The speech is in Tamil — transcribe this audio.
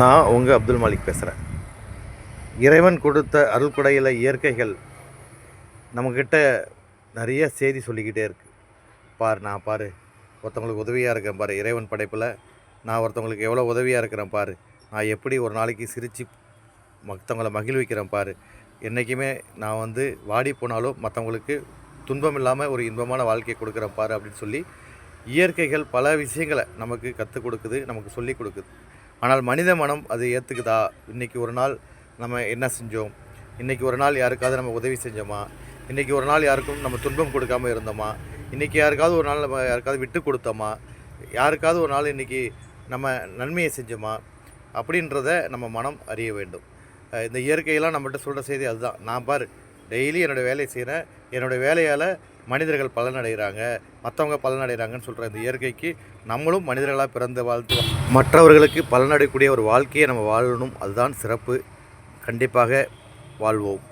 நான் உங்கள் அப்துல் மாலிக் பேசுகிறேன் இறைவன் கொடுத்த அருள்குடையில் இயற்கைகள் நம்மக்கிட்ட நிறைய செய்தி சொல்லிக்கிட்டே இருக்கு. பார் நான் பாரு ஒருத்தவங்களுக்கு உதவியாக இருக்கேன் பாரு இறைவன் படைப்பில் நான் ஒருத்தவங்களுக்கு எவ்வளோ உதவியாக இருக்கிறேன் பாரு நான் எப்படி ஒரு நாளைக்கு சிரித்து மற்றவங்கள மகிழ்விக்கிறேன் பாரு என்றைக்குமே நான் வந்து வாடி போனாலும் மற்றவங்களுக்கு துன்பம் இல்லாமல் ஒரு இன்பமான வாழ்க்கையை கொடுக்குறேன் பாரு அப்படின்னு சொல்லி இயற்கைகள் பல விஷயங்களை நமக்கு கற்றுக் கொடுக்குது நமக்கு சொல்லிக் கொடுக்குது. ஆனால் மனித மனம் அது ஏற்றுக்குதா இன்றைக்கி ஒரு நாள் நம்ம என்ன செஞ்சோம்? இன்றைக்கி ஒரு நாள் யாருக்காவது நம்ம உதவி செஞ்சோமா? இன்றைக்கி ஒரு நாள் யாருக்கும் நம்ம துன்பம் கொடுக்காம இருந்தோமா? இன்றைக்கி யாருக்காவது ஒரு நாள் நம்ம யாருக்காவது விட்டு கொடுத்தோமா? யாருக்காவது ஒரு நாள் இன்றைக்கி நம்ம நன்மையை செஞ்சோமா? அப்படின்றத நம்ம மனம் அறிய வேண்டும். இந்த இயற்கையெல்லாம் நம்மகிட்ட சொல்கிற செய்தி அதுதான். நான் பாரு டெய்லி என்னோடய வேலையை செய்கிறேன் என்னோடய வேலையால் மனிதர்கள் பலனடைகிறாங்க மற்றவங்க பலனடைகிறாங்கன்னு சொல்கிற இந்த இயற்கைக்கு நம்மளும் மனிதர்களாக பிறந்து வாழ்த்து மற்றவர்களுக்கு பலனடையக்கூடிய ஒரு வாழ்க்கையை நம்ம வாழணும். அதுதான் சிறப்பு. கண்டிப்பாக வாழ்வோம்.